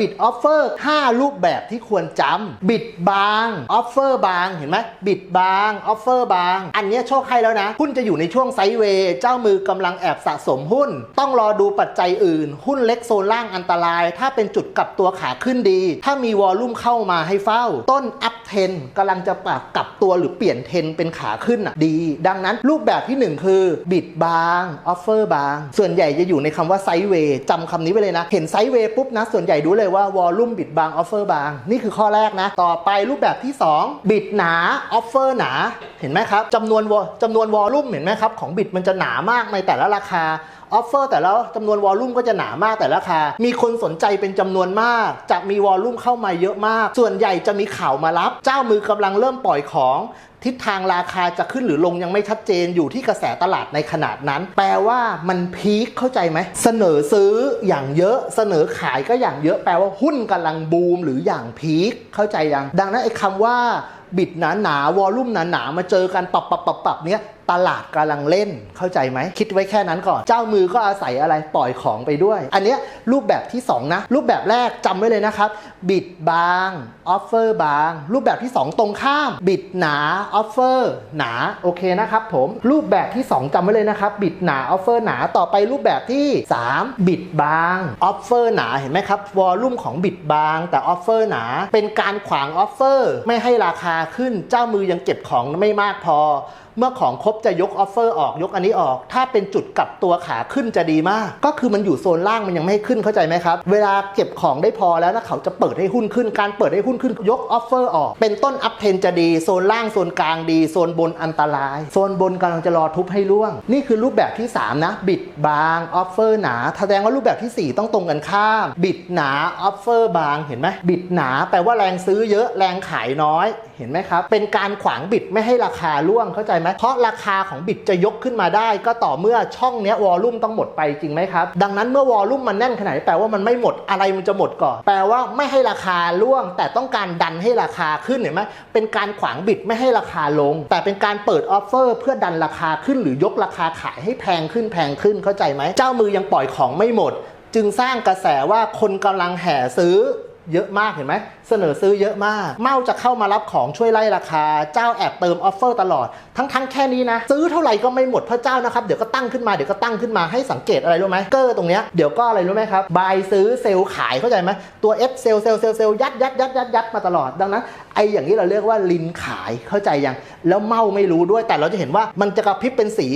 บิดออฟเฟอร์5รูปแบบที่ควรจำบิดบางออฟเฟอร์บางเห็นไหมบิดบางออฟเฟอร์บาง อันนี้โชคให้แล้วนะ หุ้นจะอยู่ในช่วงไซด์เวย์ เจ้ามือกำลังแอบสะสมหุ้น ต้องรอดูปัจจัยอื่น หุ้นเล็กโซนล่างอันตราย ถ้าเป็นจุดกลับตัวขาขึ้นดี ถ้ามีวอลลุ่มเข้ามาให้เฝ้า ต้นอัพเทนกำลังจะปรับกลับตัวหรือเปลี่ยนเทนเป็นขาขึ้นอะดี ดังนั้นรูปแบบที่หนึ่งคือ บิดบางออฟเฟอร์บาง ส่วนใหญ่จะอยู่ในคำว่าไซด์เวย์จำคำนี้ไว้เลยนะ เห็นไซด์เวย์ปุ๊บนะส่วนใหญ่รู้เลยว่าวอลลุ่มบิดบางออฟเฟอร์บาง นี่คือข้อแรกนะ ต่อไปรูปแบบที่ 2 บิดหนาออฟเฟอร์หนา เห็นไหมครับจำนวนวอจำนวนวอลลุ่มเห็นไหมครับ ของบิดมันจะหนามากในแต่ละราคาออฟเฟอร์แต่ละจำนวนวอลลุ่มก็จะหนามากแต่ละราคา มีคนสนใจเป็นจำนวนมาก จะมีวอลลุ่มเข้ามาเยอะมาก ส่วนใหญ่จะมีข่าวมารับ เจ้ามือกำลังเริ่มปล่อยของทิศทางราคาจะขึ้นหรือลงยังไม่ชัดเจนอยู่ที่กระแสตลาดในขนาดนั้น แปลว่ามันพีคเข้าใจไหม เสนอซื้ออย่างเยอะเสนอขายก็อย่างเยอะแปลว่าหุ้นกำลังบูมหรืออย่างพีคเข้าใจยัง ดังนั้นไอ้คำว่าบิดหนาหนาวอลลุ่มหนาหนามาเจอกันปรับปรับปรับปรับเนี้ย ตลาดกำลังเล่นเข้าใจไหม คิดไว้แค่นั้นก่อน เจ้ามือก็อาศัยอะไรปล่อยของไปด้วย อันนี้รูปแบบที่ 2 นะ รูปแบบแรกจำไว้เลยนะครับ บิดบางออฟเฟอร์บาง รูปแบบที่ 2 ตรงข้าม บิดหนาออฟเฟอร์หนาโอเคนะครับผมรูปแบบที่ 2จำไว้เลยนะครับ บิดหนาออฟเฟอร์หนาต่อไปรูปแบบที่ 3 บิดบางออฟเฟอร์หนาเห็นไหมครับวอลลุ่มของบิดบาง แต่ออฟเฟอร์หนา เป็นการขวางออฟเฟอร์ไม่ให้ราคาขึ้นเจ้ามือยังเก็บของไม่มากพอ เมื่อของครบจะยกออฟเฟอร์ออกยกอันนี้ออก ถ้าเป็นจุดกลับตัวขาขึ้นจะดีมาก ก็คือมันอยู่โซนล่างมันยังไม่ขึ้นเข้าใจไหมครับ เวลาเก็บของได้พอแล้วนะเขาจะเปิดให้หุ้นขึ้น การเปิดให้หุ้นขึ้นยกออฟเฟอร์ออก เป็นต้นอัพเทนจะดีโซนล่างโซนกลางดีโซนบนอันตราย โซนบนกำลังจะรอทุบให้ร่วง นี่คือรูปแบบที่ 3 นะ บิดบางออฟเฟอร์หนาแสดงว่ารูปแบบทีสี่4 ต้องตรงกันข้าม บิดหนาออฟเฟอร์บางเห็นไหมบิดหนาแปลว่าแรงซื้อเยอะแรงขายน้อยเห็นไหมครับเป็นการขวางบิดไม่ให้ราคาร่วงเข้าใจไหมเพราะราคาของบิดจะยกขึ้นมาได้ ก็ต่อเมื่อช่องเนี้ยวอลลุ่มต้องหมดไปจริงไหมครับ ดังนั้นเมื่อวอลลุ่มมันแน่นขนาดนี้แปลว่ามันไม่หมดอะไรมันจะหมดก่อน แปลว่าไม่ให้ราคาร่วง แต่ต้องการดันให้ราคาขึ้นเห็นไหมเป็นการขวางบิดไม่ให้ราคาลง แต่เป็นการเปิดออฟเฟอร์เพื่อดันราคาขึ้นหรือยกราคาขายให้แพงขึ้นแพงขึ้นเข้าใจไหมเจ้ามือยังปล่อยของไม่หมด จึงสร้างกระแสว่าคนกำลังแห่ซื้อ เยอะมากเห็นไหมเสนอซื้อเยอะมาก เมาจะเข้ามารับของช่วยไล่ราคา เจ้าแอบเติมออฟเฟอร์ตลอด ทั้งๆแค่นี้นะ ซื้อเท่าไหร่ก็ไม่หมดเพราะเจ้านะครับ เดี๋ยวก็ตั้งขึ้นมาเดี๋ยวก็ตั้งขึ้นมาให้สังเกตอะไรรู้ไหมเกอร์ตรงเนี้ยเดี๋ยวก็อะไรรู้ไหมครับบายซื้อเซลล์ขายเข้าใจไหมตัว F เซลล์เซลล์เซลล์เซลล์ยัดยัดยัดยัดยัดมาตลอดดังนั้นไออย่างนี้เราเรียกว่าลินขายเข้าใจยัง แล้วเมาไม่รู้ด้วยแต่เราจะเห็นว่ามันจะกระพริบเป็นสี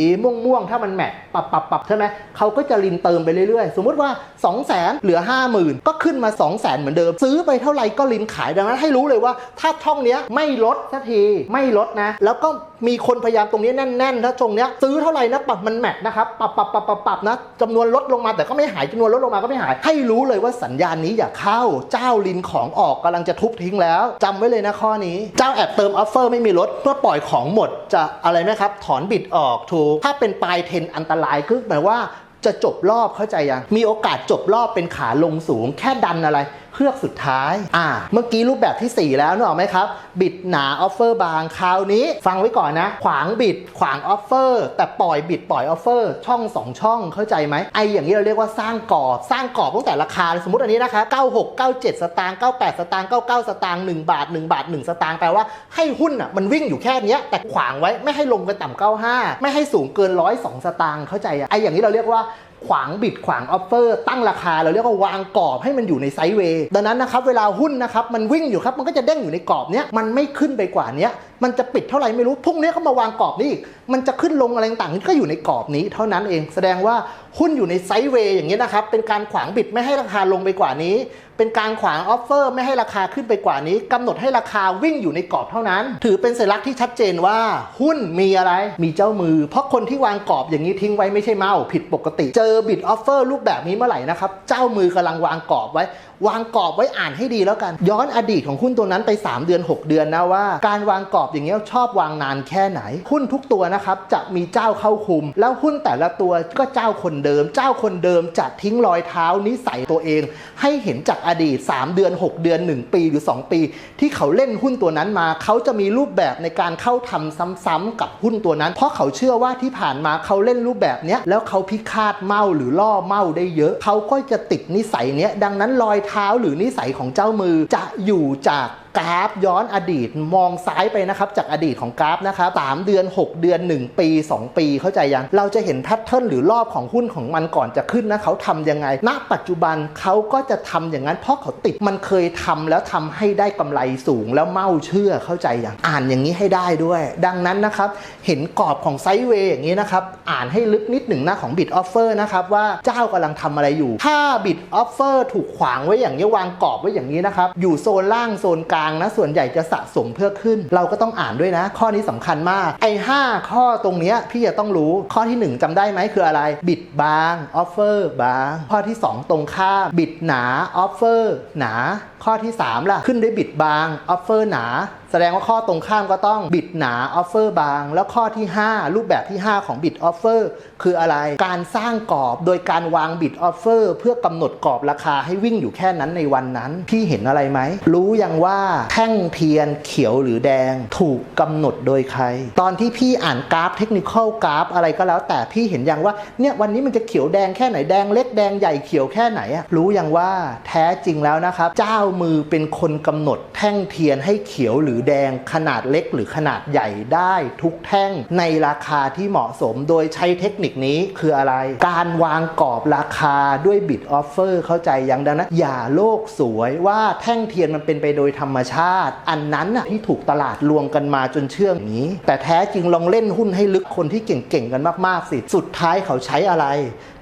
ม่วงๆถ้ามันแมทปรับปรับปรับใช่ไหมเขาก็จะลินเติมไปเรื่อยๆ สมมุติว่า 2 0 0 0 0 0เหลือ 50,000 ก็ขึ้นมา 2 0 0 0 0 0 เหมือนเดิมซื้อไปเท่าไหร่ก็ลินขายดังนั้นให้รู้เลยว่า ถ้าช่องเนี้ยไม่ลดสักทีไม่ลดนะ แล้วก็มีคนพยายามตรงนี้แน่นๆถ้าตรงเนี้ยซื้อเท่าไหร่นะปรับมันแมทนะครับปรับปรับปรับปรับปรับนะจำนวนลดลงมาแต่ก็ไม่หายจำนวนลดลงมาก็ไม่หาย ให้รู้เลยว่าสัญญาณนี้อย่าเข้าเจ้าลินของออกกำลังจะทุบทิ้งแล้วจำไว้เลยนะข้อนี้ เจ้าแอบเติมออฟเฟอร์ไม่มีลดเพื่อปล่อยของหมดจะอะไรไหมครับถอนบิดออกถูก ถ้าเป็นปลายเทนอันตรายคือหมายว่าจะจบรอบเข้าใจยังมีโอกาสจบรอบเป็นขาลงสูง แค่ดันอะไร เพื่อกสุดท้าย อ่า เมื่อกี้รูปแบบที่ 4 แล้วนึกออกไหมครับ บิดหนาออฟเฟอร์บาง คราวนี้ ฟังไว้ก่อนนะ ขวางบิด ขวางออฟเฟอร์ แต่ปล่อยบิดปล่อยออฟเฟอร์ ช่อง 2 ช่อง เข้าใจไหม ไออย่างนี้เราเรียกว่าสร้างกรอบ สร้างกรอบตั้งแต่ราคาเลยสมมติอันนี้นะคะ96 97 สตางค์98 สตางค์99 สตางค์1บาท 1 บาท 1 สตางค์ แปลว่าให้หุ้นอะ มันวิ่งอยู่แค่เนี้ยแต่ขวางไว้ ไม่ให้ลงไปต่ำ95 ไม่ให้สูงเกิน102 สตางค์ เข้าใจอะ ไออย่างนี้เราเรียกว่า ขวางบิดขวางออฟเฟอร์ตั้งราคาเราเรียกว่าวางกรอบให้มันอยู่ในไซด์เวย์ดังนั้นนะครับเวลาหุ้นนะครับมันวิ่งอยู่ครับมันก็จะเด้งอยู่ในกรอบเนี้ยมันไม่ขึ้นไปกว่านี้มันจะปิดเท่าไหร่ไม่รู้พรุ่งนี้เขามาวางกรอบนี้อีก มันจะขึ้นลงอะไรต่างๆก็อยู่ในกรอบนี้เท่านั้นเอง แสดงว่าหุ้นอยู่ในไซด์เวย์อย่างนี้นะครับ เป็นการขวางบิดไม่ให้ราคาลงไปกว่านี้ เป็นการขวางออฟเฟอร์ไม่ให้ราคาขึ้นไปกว่านี้กำหนดให้ราคาวิ่งอยู่ในกรอบเท่านั้น ถือเป็นสัญลักษณ์ที่ชัดเจนว่าหุ้นมีอะไร มีเจ้ามือ เพราะคนที่วางกรอบอย่างนี้ทิ้งไว้ไม่ใช่เมาผิดปกติ เจอบิดออฟเฟอร์รูปแบบนี้เมื่อไหร่นะครับ เจ้ามือกำลังวางกรอบไว้ วางกรอบไว้อ่านให้ดีแล้วกัน ย้อนอดีตของหุ้นตัวนั้นไป 3 เดือน 6 เดือนนะว่า การวางกรอบอย่างเงี้ยชอบวางนานแค่ไหน หุ้นทุกตัวนะครับจะมีเจ้าเข้าคุม แล้วหุ้นแต่ละตัวก็เจ้าคนเดิม เจ้าคนเดิมจะทิ้งรอยเท้านิสัยตัวเอง ให้เห็นจากอดีต 3 เดือน 6 เดือน 1 ปีหรือ 2 ปี ที่เขาเล่นหุ้นตัวนั้นมา เขาจะมีรูปแบบในการเข้าทำซ้ำๆกับหุ้นตัวนั้น เพราะเขาเชื่อว่าที่ผ่านมาเขาเล่นรูปแบบเนี้ยแล้วเขาพิฆาตเมาหรือล่อเมาได้เยอะ เขาก็จะติดนิสัยเนี้ยดังนั้นรอยเท้าหรือนิสัยของเจ้ามือจะอยู่จาก กราฟย้อนอดีตมองซ้ายไปนะครับจากอดีตของกราฟนะครับสามเดือน 6 เดือน 1 ปี 2 ปี เข้าใจยัง เราจะเห็นแพทเทิร์นหรือรอบของหุ้นของมันก่อนจะขึ้นนะเขาทำยังไง ณ ปัจจุบันเขาก็จะทำอย่างนั้น เพราะเขาติดมันเคยทำแล้วทำให้ได้กำไรสูงแล้วเมาเชื่อเข้าใจย่างอ่านอย่างนี้ให้ได้ด้วย ดังนั้นนะครับเห็นกรอบของไซด์เวย์อย่างนี้นะครับอ่านให้ลึกนิดหนึ่งนะของบิดออฟเฟอร์นะครับว่าเจ้ากำลังทำอะไรอยู่ ถ้าบิดออฟเฟอร์ถูกขวางไว้อย่างนี้วางกรอบไว้อย่างนี้นะครับอยู่โซนล่างโซนกลางนะ ส่วนใหญ่จะสะสมเพื่อขึ้น เราก็ต้องอ่านด้วยนะ ข้อนี้สำคัญมาก ไอ้5ข้อตรงเนี้ยพี่จะต้องรู้ข้อที่ 1จำได้ไหมคืออะไร บิดบางออฟเฟอร์บาง ข้อที่ 2 ตรงข้ามบิดหนาออฟเฟอร์หนา ข้อที่ 3 ล่ะ ขึ้นด้วยบิดบางออฟเฟอร์หนา แสดงว่าข้อตรงข้ามก็ต้องบิดหนาออฟเฟอร์บาง แล้วข้อที่ 5 รูปแบบที่ 5 ของบิดออฟเฟอร์คืออะไร การสร้างกรอบโดยการวางบิดออฟเฟอร์เพื่อกำหนดกรอบราคาให้วิ่งอยู่แค่นั้นในวันนั้น พี่เห็นอะไรไหม รู้ยังว่าแท่งเทียนเขียวหรือแดงถูกกำหนดโดยใคร ตอนที่พี่อ่านกราฟเทคนิคอลกราฟอะไรก็แล้ว แต่พี่เห็นยังว่าเนี่ยวันนี้มันจะเขียวแดงแค่ไหนแดงเล็กแดงใหญ่เขียวแค่ไหนอะรู้ยังว่าแท้จริงแล้วนะครับ เจ้ามือเป็นคนกำหนดแท่งเทียนให้เขียวหรือแดงขนาดเล็กหรือขนาดใหญ่ได้ทุกแท่งในราคาที่เหมาะสมโดยใช้เทคนิคนี้คืออะไร การวางกรอบราคาด้วยบิดออฟเฟอร์เข้าใจยังดังนั้นอย่าโลกสวยว่าแท่งเทียนมันเป็นไปโดยธรรมชาติ อันนั้นน่ะที่ถูกตลาดลวงกันมาจนเชื่องอย่างนี้ แต่แท้จริงลองเล่นหุ้นให้ลึกคนที่เก่งๆกันมากๆสิสุดท้ายเขาใช้อะไร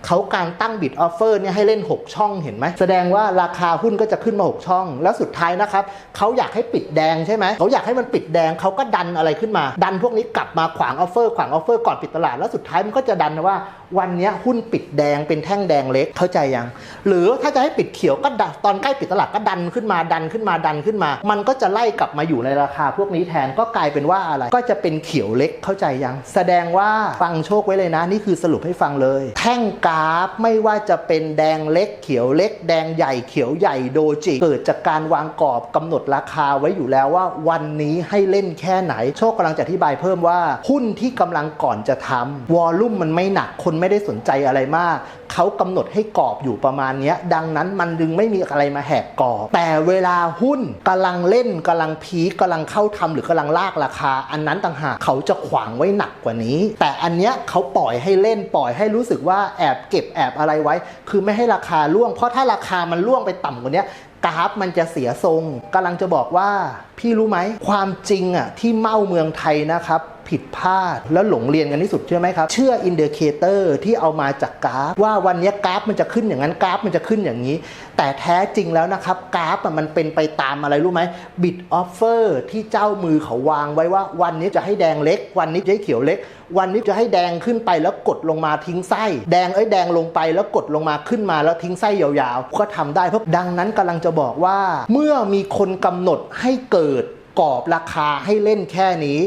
เขาการตั้งบิดออฟเฟอร์เนี่ยให้เล่น 6 ช่องเห็นไหม แสดงว่าราคาหุ้นก็จะขึ้นมา 6 ช่อง แล้วสุดท้ายนะครับเขาอยากให้ปิดแดงใช่ไหม เขาอยากให้มันปิดแดงเขาก็ดันอะไรขึ้นมา ดันพวกนี้กลับมาขวางออฟเฟอร์ขวางออฟเฟอร์ก่อนปิดตลาด แล้วสุดท้ายมันก็จะดันว่าวันนี้หุ้นปิดแดงเป็นแท่งแดงเล็กเข้าใจยัง หรือถ้าจะให้ปิดเขียวก็ดตอนใกล้ปิดตลาดก็ดันขึ้นมาดันขึ้นมาดันขึ้นมา มันก็จะไล่กลับมาอยู่ในราคาพวกนี้แทนก็กลายเป็นว่าอะไร ก็จะเป็นเขียวเล็กเข้าใจยัง แสดงว่าฟังโชคไว้เลยนะ นี่คือสรุปให้ฟังเลย แท่งกราฟไม่ว่าจะเป็นแดงเล็กเขียวเล็ก แดงใหญ่เขียวใหญ่โดจิเกิดจากการวางกรอบกำหนดราคาไว้อยู่แล้วว่า วันนี้ให้เล่นแค่ไหน โชคกำลังจะอธิบายเพิ่มว่า หุ้นที่กำลังก่อนจะทำวอลลุ่มมันไม่หนักคนไม่ได้สนใจอะไรมากเขากำหนดให้กรอบอยู่ประมาณนี้ดังนั้นมันดึงไม่มีอะไรมาแหกกรอบ แต่เวลาหุ้นกำลังเล่นกำลังพีคกำลังเข้าทำหรือกำลังลากราคา อันนั้นต่างหากเขาจะขวางไว้หนักกว่านี้ แต่อันเนี้ยเขาปล่อยให้เล่นปล่อยให้รู้สึกว่าแอบเก็บแอบอะไรไว้ คือไม่ให้ราคาล่วง เพราะถ้าราคามันล่วงไปต่ำกว่านี้กราฟมันจะเสียทรงกำลังจะบอกว่า พี่รู้ไหม ความจริงอะที่เมาเมืองไทยนะครับผิดพลาดแล้วหลงเรียนกันที่สุดใช่ไหมครับ เชื่ออินเด c a เตอร์ที่เอามาจากกราฟ ว่าวันนี้กราฟมันจะขึ้นอย่างนั้นกราฟมันจะขึ้นอย่างนี้ แต่แท้จริงแล้วนะครับ กราฟมันเป็นไปตามอะไรรู้ไหมบิดออฟเฟอร์ที่เจ้ามือเขาวางไว้ว่า วันนี้จะให้แดงเล็ก วันนี้จะให้เขียวเล็ก วันนี้จะให้แดงขึ้นไปแล้วกดลงมาทิ้งไส้ แดงเอ้ยแดงลงไปแล้วกดลงมาขึ้นมาแล้วทิ้งไส้ยาวๆ ก็ทำได้เพราะดังนั้นกำลังจะบอกว่า เมื่อมีคนกำหนดให้เกิดกรอบราคาให้เล่นแค่นี้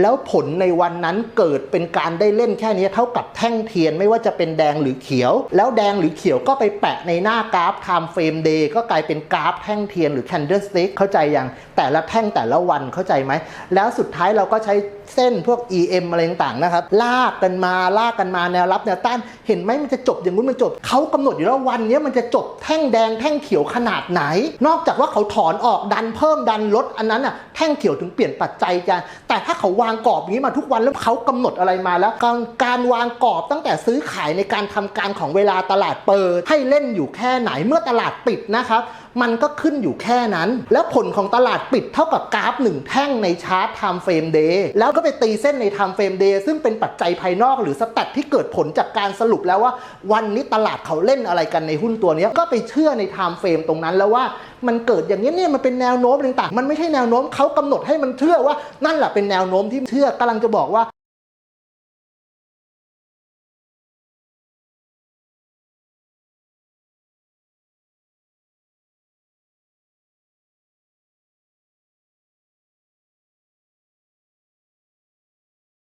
แล้วผลในวันนั้นเกิดเป็นการได้เล่นแค่นี้เท่ากับแท่งเทียนไม่ว่าจะเป็นแดงหรือเขียว แล้วแดงหรือเขียวก็ไปแปะในหน้ากราฟ time frame day ก็กลายเป็นกราฟแท่งเทียนหรือ candlestick เข้าใจยังแต่ละแท่งแต่ละวันเข้าใจไหม แล้วสุดท้ายเราก็ใช้ เส้นพวก EM อะไรต่างๆนะครับลากกันมาลากกันมาแนวรับแนวต้านเห็นไหมมันจะจบอย่างนู้นมันจบเขากำหนดอยู่แล้ววันนี้มันจะจบแท่งแดงแท่งเขียวขนาดไหน นอกจากว่าเขาถอนออกดันเพิ่มดันลดอันนั้นอะแท่งเขียวถึงเปลี่ยนปัจจัยกันแต่ถ้าเขาวางกรอบอย่างนี้มาทุกวันแล้วเขากำหนดอะไรมาแล้วการการวางกรอบตั้งแต่ซื้อขายในการทำการของเวลาตลาดเปิดให้เล่นอยู่แค่ไหนเมื่อตลาดปิดนะครับ มันก็ขึ้นอยู่แค่นั้น แล้วผลของตลาดปิดเท่ากับกราฟหนึ่งแท่งในชาร์ต time frame day แล้วก็ไปตีเส้นใน time frame day ซึ่งเป็นปัจจัยภายนอกหรือสแตทที่เกิดผลจากการสรุปแล้วว่า วันนี้ตลาดเขาเล่นอะไรกันในหุ้นตัวนี้ก็ไปเชื่อใน time frame ตรงนั้นแล้วว่ามันเกิดอย่างนี้เนี่ยมันเป็นแนวโน้มต่างๆมันไม่ใช่แนวโน้มเขากำหนดให้มันเชื่อว่านั่นแหละเป็นแนวโน้มที่เชื่อกำลังจะบอกว่า